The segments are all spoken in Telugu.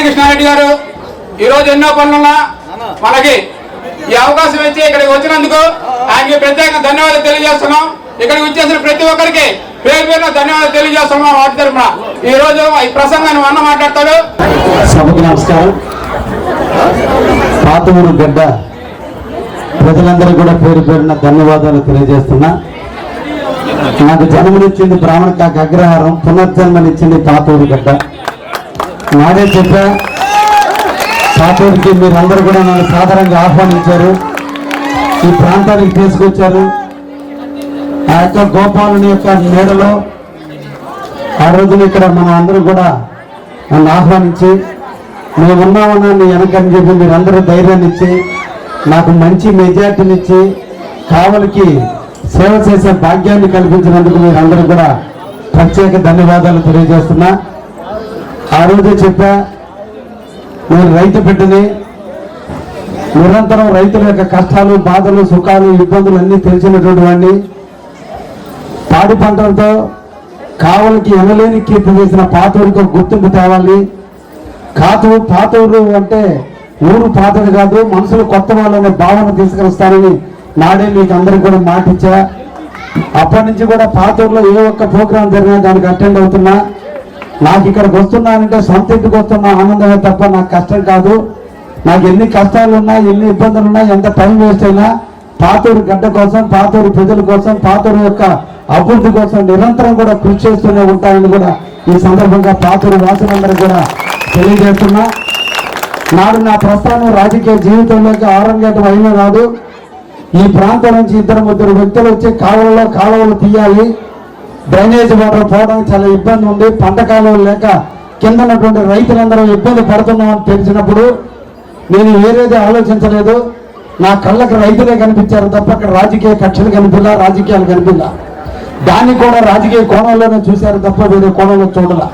కృష్ణారెడ్డి గారు ఈ రోజు ఎన్నో పనులున్నా మనకి ఈ అవకాశం ఇచ్చి ఇక్కడికి వచ్చినందుకు ఆయనకి ప్రత్యేక ధన్యవాదాలు తెలియజేస్తున్నాం. ఇక్కడికి వచ్చేసిన ప్రతి ఒక్కరికి పేరు పేరున ధన్యవాదాలు తెలియజేస్తున్నాం వాటి తరఫున ఈ రోజు ఈ ప్రసంగాన్ని అన్న మాట్లాడతాడు. సభకు నమస్కారం. పాతూరు గడ్డ ప్రజలందరూ కూడా పేరు పేరున ధన్యవాదాలు తెలియజేస్తున్నా. నాకు జన్మనిచ్చింది బ్రాహ్మణ కాక అగ్రహారం పునర్జన్మనిచ్చింది పాతూరు గడ్డ. నానే చెప్పా. పాతూరుకి మీరందరూ కూడా నన్ను సాధారణంగా ఆహ్వానించారు. ఈ ప్రాంతానికి తీసుకొచ్చారు. ఆ యొక్క గోపాలుని యొక్క నీడలో ఆ రోజున ఇక్కడ మనం అందరూ కూడా నన్ను ఆహ్వానించి మేము ఉన్నామన్నాన్ని వెనకని చెప్పి మీరందరూ ధైర్యాన్ని ఇచ్చి నాకు మంచి మెజార్టీని ఇచ్చి కావలికి సేవ చేసే భాగ్యాన్ని కల్పించినందుకు మీరందరూ కూడా ప్రత్యేక ధన్యవాదాలు తెలియజేస్తున్నా. ఆ రోజే చెప్పా నేను రైతు బిడ్డని. నిరంతరం రైతుల యొక్క కష్టాలు బాధలు సుఖాలు ఇబ్బందులు అన్నీ తెలిసినటువంటి వాడిని. పాడి పంటలతో కావలికి ఎనలేని కీర్తి చేసిన పాతూరుకు గుర్తింపు తేవాలి. కాతు పాతూరు అంటే ఊరు పాతది కాదు మనుషులు కొత్త వాళ్ళనే భావన తీసుకొస్తానని నాడే మీకు అందరికి కూడా మాటిచ్చా. అప్పటి నుంచి కూడా పాతూరులో ఏ ఒక్క ప్రోగ్రాం జరిగినా దానికి అటెండ్ అవుతున్నా. నాకు ఇక్కడికి వస్తున్నానంటే సొంత ఇంటికి వస్తున్నా ఆనందమే తప్ప నాకు కష్టం కాదు. నాకు ఎన్ని కష్టాలు ఉన్నా ఎన్ని ఇబ్బందులు ఉన్నా ఎంత టైం వేస్ట్ అయినా పాతూరు గడ్డ కోసం పాతూరు ప్రజల కోసం పాతూరు యొక్క అభివృద్ధి కోసం నిరంతరం కూడా కృషి చేస్తూనే ఉంటాయని కూడా ఈ సందర్భంగా పాతూరు వాసులందరూ కూడా తెలియజేస్తున్నా. నాడు నా ప్రస్థానం రాజకీయ జీవితంలోకి ఆరంగేటం అయినా కాదు ఈ ప్రాంతం నుంచి ఇద్దరు ముగ్గురు వ్యక్తులు వచ్చి కాలువలో కాలువలు తీయాలి. డ్రైనేజ్ వాటర్ పోవడానికి చాలా ఇబ్బంది ఉంది. పంట కాలువలు లేక కింద ఉన్నటువంటి రైతులందరూ ఇబ్బంది పడుతున్నామని తెలిసినప్పుడు నేను వేరేది ఆలోచించలేదు. నా కళ్ళకు రైతులే కనిపించారు తప్ప అక్కడ రాజకీయ కక్షలు కనిపిలా రాజకీయాలు కనిపిలా దాన్ని కూడా రాజకీయ కోణంలోనే చూశారు తప్ప వేరే కోణంలో చూడాల.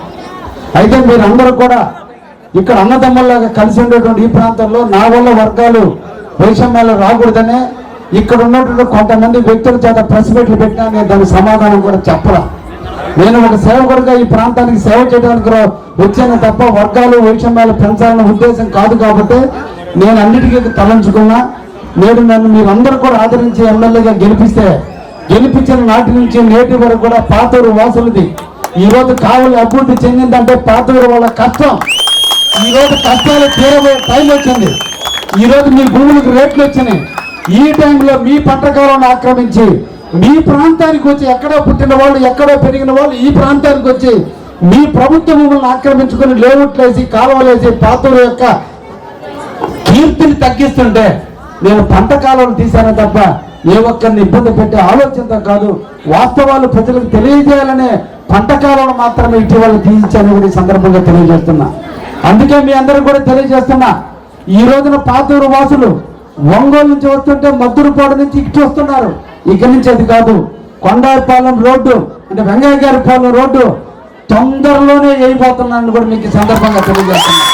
అయితే మీరందరూ కూడా ఇక్కడ అన్నదమ్ముల్లాగా కలిసి ఉండేటువంటి ఈ ప్రాంతంలో నా వల్ల వర్గాలు వైషమ్యాలు రాకూడదనే ఇక్కడ ఉన్నటువంటి కొంతమంది వ్యక్తుల చేత ప్రెస్ మీట్లు పెట్టినా నేను దానికి సమాధానం కూడా చెప్పరా నేను ఒక సేవకుడిగా ఈ ప్రాంతానికి సేవ చేయడానికి వచ్చాను తప్ప వర్గాలు వైషమ్యాలు పెంచాలన్న ఉద్దేశం కాదు కాబట్టి నేను అన్నిటికీ తలంచుకున్నా. నేడు నన్ను మీరందరూ కూడా ఆదరించి ఎమ్మెల్యేగా గెలిపిస్తే గెలిపించిన నాటి నుంచి నేటి వరకు కూడా పాతూరు వాసులది. ఈ రోజు కావలి అభివృద్ధి చెందిందంటే పాతూరు వాళ్ళ కష్టం. ఈ రోజు కష్టాలు తీరబోయే టైం వచ్చింది. ఈ రోజు మీ భూములకు రేట్లు వచ్చినాయి. ఈ టైంలో మీ పంట ఆక్రమించి మీ ప్రాంతానికి వచ్చి ఎక్కడో పుట్టిన వాళ్ళు ఎక్కడో పెరిగిన వాళ్ళు ఈ ప్రాంతానికి వచ్చి మీ ప్రభుత్వ మిమ్మల్ని ఆక్రమించుకుని లేవుట్లేసి కాలువలేసి పాతూరు యొక్క కీర్తిని తగ్గిస్తుంటే నేను పంట కాలం తీశాను తప్ప ఏ ఒక్కరిని ఇబ్బంది పెట్టే ఆలోచనతో కాదు వాస్తవాలు ప్రజలకు తెలియజేయాలనే పంట కాలం మాత్రమే ఇటీవల తీయించాను కూడా ఈ సందర్భంగా తెలియజేస్తున్నా. అందుకే మీ అందరూ కూడా తెలియజేస్తున్నా. ఈ రోజున పాతూరు వాసులు ఒంగోలు నుంచి వస్తుంటే మద్దురుపాడు నుంచి ఇటు వస్తున్నారు. ఇక్కడి నుంచి అది కాదు కొండాయిపాలెం రోడ్డు అంటే వెంగయ్య గారి పాలెం రోడ్డు తొందరలోనే వేయబోతున్నానని కూడా మీకు సందర్భంగా తెలియజేస్తున్నా.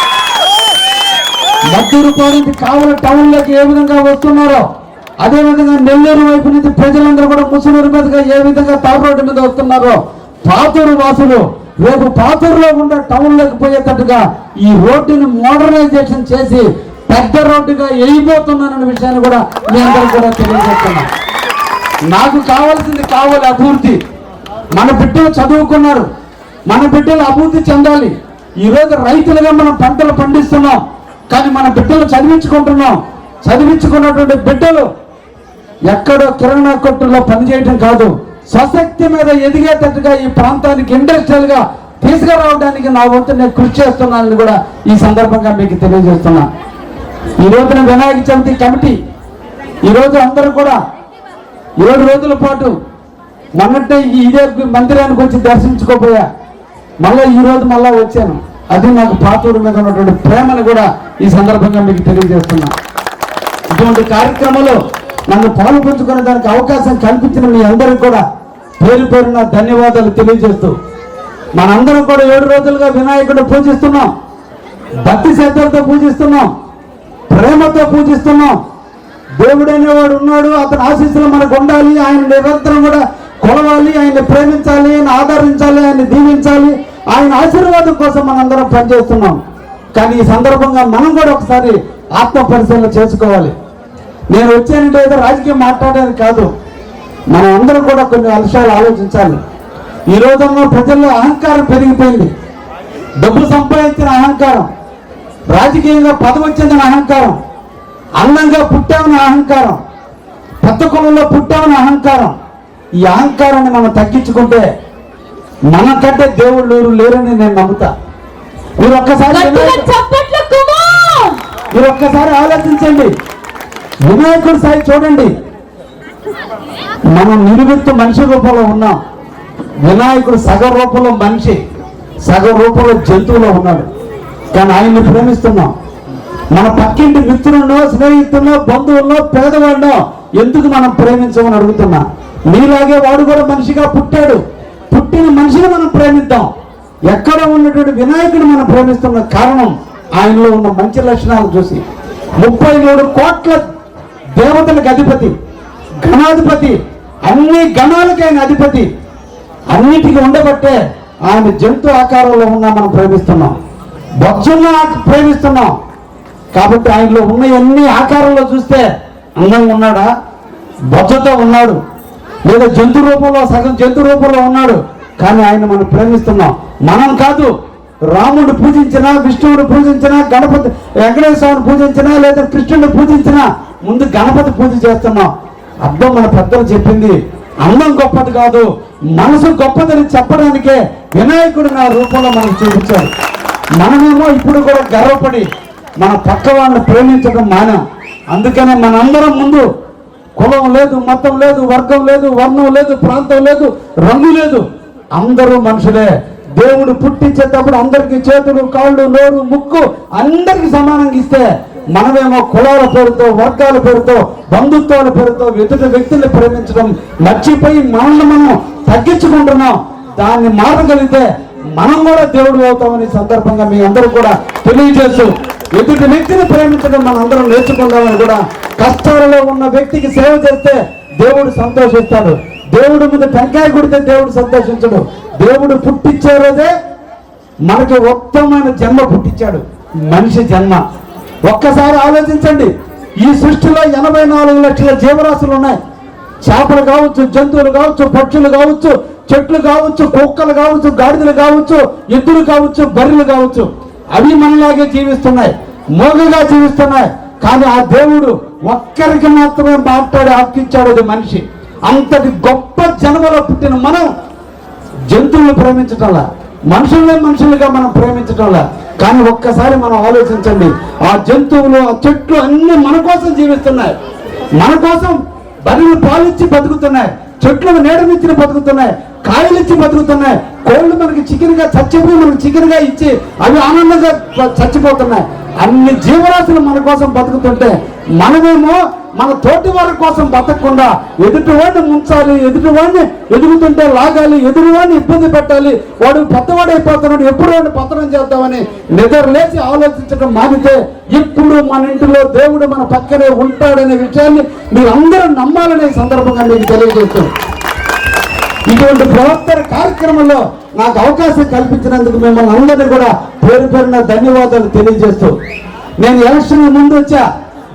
మద్దూరు నుంచి కావలి టౌన్లోకి ఏ విధంగా వస్తున్నారో అదే విధంగా నెల్లూరు వైపు నుంచి ప్రజలందరూ కూడా ముసలూరు మీదుగా ఏ విధంగా తార్ రోడ్డు మీద వస్తున్నారో పాతూరు వాసులు రేపు పాతూరులో ఉండే టౌన్లోకి పోయేటట్టుగా ఈ రోడ్డుని మోడర్నైజేషన్ చేసి పెద్ద రోడ్డుగా వెళ్ళిపోతున్నానన్న విషయాన్ని కూడా మీ అందరూ కూడా తెలియజేస్తున్నా నాకు కావాల్సింది కావాలి అభివృద్ధి. మన బిడ్డలు చదువుకున్నారు. మన బిడ్డలు అభివృద్ధి చెందాలి. ఈ రోజు రైతులుగా మనం పంటలు పండిస్తున్నాం. కానీ మన బిడ్డలు చదివించుకుంటున్నాం. చదివించుకున్నటువంటి బిడ్డలు ఎక్కడో కిరాణా కొట్టులో పనిచేయటం కాదు. స్వశక్తి మీద ఎదిగేటట్టుగా ఈ ప్రాంతానికి ఇండస్ట్రియల్గా తీసుకురావడానికి నా వంతు నేను కృషి చేస్తున్నానని కూడా ఈ సందర్భంగా మీకు తెలియజేస్తున్నాను ఈ రోజున వినాయక చవితి కమిటీ ఈరోజు అందరూ కూడా ఏడు రోజుల పాటు మొన్నటే ఇదే మందిరానికి వచ్చి దర్శించుకోపోయా మళ్ళీ ఈ రోజు మళ్ళా వచ్చాను. అది నాకు పాతూరు మీద ఉన్నటువంటి ప్రేమను కూడా ఈ సందర్భంగా మీకు తెలియజేస్తున్నా. ఇటువంటి కార్యక్రమంలో నన్ను పాలు పంచుకునే దానికి అవకాశం కల్పించిన మీ అందరికి కూడా పేరు పేరున ధన్యవాదాలు తెలియజేస్తూ మనందరం కూడా ఏడు రోజులుగా వినాయకుడు పూజిస్తున్నాం. భక్తి శ్రద్ధలతో పూజిస్తున్నాం. ప్రేమతో పూజిస్తున్నాం. దేవుడు అనేవాడు ఉన్నాడు అతని ఆశీస్సులు మనకు ఉండాలి ఆయన నిరంతరం కూడా కొలవాలి ఆయన్ని ప్రేమించాలి ఆయన ఆదరించాలి ఆయన దీవించాలి ఆయన ఆశీర్వాదం కోసం మనందరం పనిచేస్తున్నాం. కానీ ఈ సందర్భంగా మనం కూడా ఒకసారి ఆత్మ పరిశీలన చేసుకోవాలి. నేను వచ్చానంటే ఏదో రాజకీయం మాట్లాడేది కాదు. మనం అందరం కూడా కొన్ని అంశాలు ఆలోచించాలి. ఈ రోజుల్లో ప్రజల్లో అహంకారం పెరిగిపోయింది. డబ్బు సంపాదించిన అహంకారం. రాజకీయంగా పదవి వచ్చిందని అహంకారం అందంగా పుట్టామని అహంకారం పెద్ద కులంలో పుట్టామని అహంకారం ఈ అహంకారాన్ని మనం తగ్గించుకుంటే మనకంటే దేవుళ్ళు ఎవరు లేరని నేను నమ్ముతా. మీరు ఒక్కసారి మీరు ఒక్కసారి ఆలోచించండి. వినాయకుడి సాయి చూడండి. మనం నిలువెత్తు మనిషి రూపంలో ఉన్నాం. వినాయకుడు సగ రూపంలో మనిషి సగ రూపంలో జంతువులో ఉన్నాడు. కానీ ఆయన్ని ప్రేమిస్తున్నాం. మన పక్కింటి మిత్రుల్లో స్నేహితుల్లో బంధువుల్లో పేదవాళ్ళలో ఎందుకు మనం ప్రేమించమని అడుగుతున్నా? మీలాగే వాడు కూడా మనిషిగా పుట్టాడు. పుట్టిన మనిషిని మనం ప్రేమిద్దాం. ఎక్కడ ఉన్నటువంటి వినాయకుడు మనం ప్రేమిస్తున్న కారణం ఆయనలో ఉన్న మంచి లక్షణాలు చూసి. ముప్పై మూడు కోట్ల దేవతలకు అధిపతి గణాధిపతి అన్ని గణాలకి ఆయన అధిపతి. అన్నిటికీ ఉండబట్టే ఆయన జంతు ఆకారంలో ఉన్నా మనం ప్రేమిస్తున్నాం. బొజ్జున్న ప్రేమిస్తున్నాం. కాబట్టి ఆయనలో ఉన్న ఆకారంలో చూస్తే అందంగా ఉన్నాడా? బొజ్జతో ఉన్నాడు. లేదా జంతు రూపంలో సగం జంతు రూపంలో ఉన్నాడు. కానీ ఆయన మనం ప్రేమిస్తున్నాం. మనం కాదు రాముడు పూజించినా విష్ణువుని పూజించినా గణపతి వెంకటేశ్వరుని పూజించినా లేదా కృష్ణుని పూజించినా ముందు గణపతి పూజ చేస్తున్నాం. అర్థం మన పెద్దలు చెప్పింది అందం గొప్పది కాదు. మనసు గొప్పదని చెప్పడానికే వినాయకుడు నా రూపంలో మనకు చూపించాడు. మనమేమో ఇప్పుడు కూడా గర్వపడి మన పక్క వాళ్ళని ప్రేమించడం మానాం. అందుకనే మనందరం ముందు కులం లేదు మతం లేదు వర్గం లేదు వర్ణం లేదు ప్రాంతం లేదు రంగు లేదు. అందరూ మనుషులే. దేవుడు పుట్టించేటప్పుడు అందరికి చేతులు కాళ్ళు నోరు ముక్కు అందరికి సమానంగా ఇస్తే మనమేమో కులాల పేరుతో వర్గాల పేరుతో బంధుత్వాల పేరుతో ఎదుటి వ్యక్తుల్ని ప్రేమించడం మర్చిపోయి మనల్ని మనం తగ్గించుకుంటున్నాం. దాన్ని మారగలిగితే మనం కూడా దేవుడు అవుతామని సందర్భంగా మీ అందరూ కూడా తెలియజేస్తూ ఎదుటి వ్యక్తిని ప్రేమించడం మనం అందరం నేర్చుకుందామని కూడా కష్టాలలో ఉన్న వ్యక్తికి సేవ చేస్తే దేవుడు సంతోషిస్తాడు. దేవుడు మీద టెంకాయ కొడితే దేవుడు సంతోషించడు. దేవుడు పుట్టించే రోజే మనకి ఉత్తమమైన జన్మ పుట్టించాడు. మనిషి జన్మ. ఒక్కసారి ఆలోచించండి. ఈ సృష్టిలో ఎనభై నాలుగు లక్షల జీవరాశులు ఉన్నాయి. చేపలు కావచ్చు జంతువులు కావచ్చు పక్షులు కావచ్చు చెట్లు కావచ్చు కుక్కలు కావచ్చు గాడిదలు కావచ్చు ఎద్దులు కావచ్చు బర్రెలు కావచ్చు అవి మనలాగే జీవిస్తున్నాయి మోగగా జీవిస్తున్నాయి. కానీ ఆ దేవుడు ఒక్కరికి మాత్రమే మాట్లాడే హక్కు అది మనిషి. అంతటి గొప్ప జన్మలో పుట్టిన మనం జంతువులను ప్రేమించటంలా మనుషులనే మనుషులుగా మనం ప్రేమించటంలా. కానీ ఒక్కసారి మనం ఆలోచించండి ఆ జంతువులు ఆ చెట్లు అన్ని మన కోసం జీవిస్తున్నాయి. మన కోసం బరువులు పాలిచ్చి బతుకుతున్నాయి చెట్లు నీడనిచ్చిన బతుకుతున్నాయి. కాయలిచ్చి బతుకుతున్నాయి. కోళ్ళు మనకి చికెన్గా చచ్చిపోయి మనకి చికెన్గా ఇచ్చి అవి ఆనందంగా చచ్చిపోతున్నాయి. అన్ని జీవరాశులు మన కోసం బతుకుతుంటే మనమేమో మన తోటి వారి కోసం బతకకుండా ఎదుటి వాడిని ముంచాలి ఎదుటి వాడిని ఎదుగుతుంటే లాగాలి ఎదుటి వాడిని ఇబ్బంది పెట్టాలి వాడు పెద్దవాడు అయిపోతున్నాడు ఎప్పుడు వాడిని పతనం చేద్దామని నిద్ర లేచి ఆలోచించడం మానితే ఇప్పుడు మన ఇంటిలో దేవుడు మన పక్కనే ఉంటాడనే విషయాన్ని మీరు అందరూ నమ్మాలనే సందర్భంగా మీకు తెలియజేస్తున్నాను ఇటువంటి ప్రవర్తన కార్యక్రమంలో నాకు అవకాశం కల్పించినందుకు మిమ్మల్ని అందరినీ కూడా పేరు పేరున ధన్యవాదాలు తెలియజేస్తూ నేను ఎలక్షన్ ముందు వచ్చా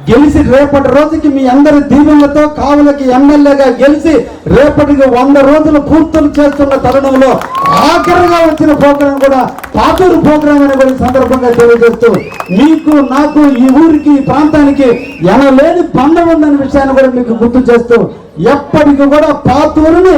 గెలిచి రేపటి రోజుకి మీ అందరి దీవెనలతో కావులకి ఎమ్మెల్యేగా గెలిచి రేపటికి వంద రోజులు పూర్తులు చేస్తున్న తరుణంలో ఆఖరిగా వచ్చిన ప్రోగ్రాం కూడా పాతూరు ప్రోగ్రాం అనే కూడా సందర్భంగా తెలియజేస్తూ మీకు నాకు ఈ ఊరికి ఈ ప్రాంతానికి ఎనలేని బంధం ఉందనే విషయాన్ని కూడా మీకు గుర్తు చేస్తూ ఎప్పటికీ కూడా పాతూరుని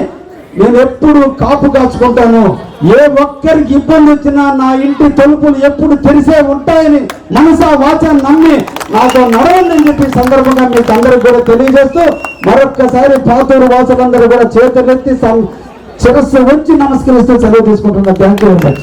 నేను ఎప్పుడు కాపు కాచుకుంటాను? ఏ ఒక్కరికి ఇబ్బంది వచ్చినా నా ఇంటి తలుపులు ఎప్పుడు తెరిసే ఉంటాయని మనసా వాచ నమ్మి నాతో నడవండి అని చెప్పి సందర్భంగా మీకు అందరికి కూడా తెలియజేస్తూ మరొక్కసారి పాతూరు వాసులందరూ కూడా చేతులెత్తి శిరస్సు వచ్చి నమస్కరిస్తూ చదువు తీసుకుంటున్నా థ్యాంక్ యూ వెరీ మచ్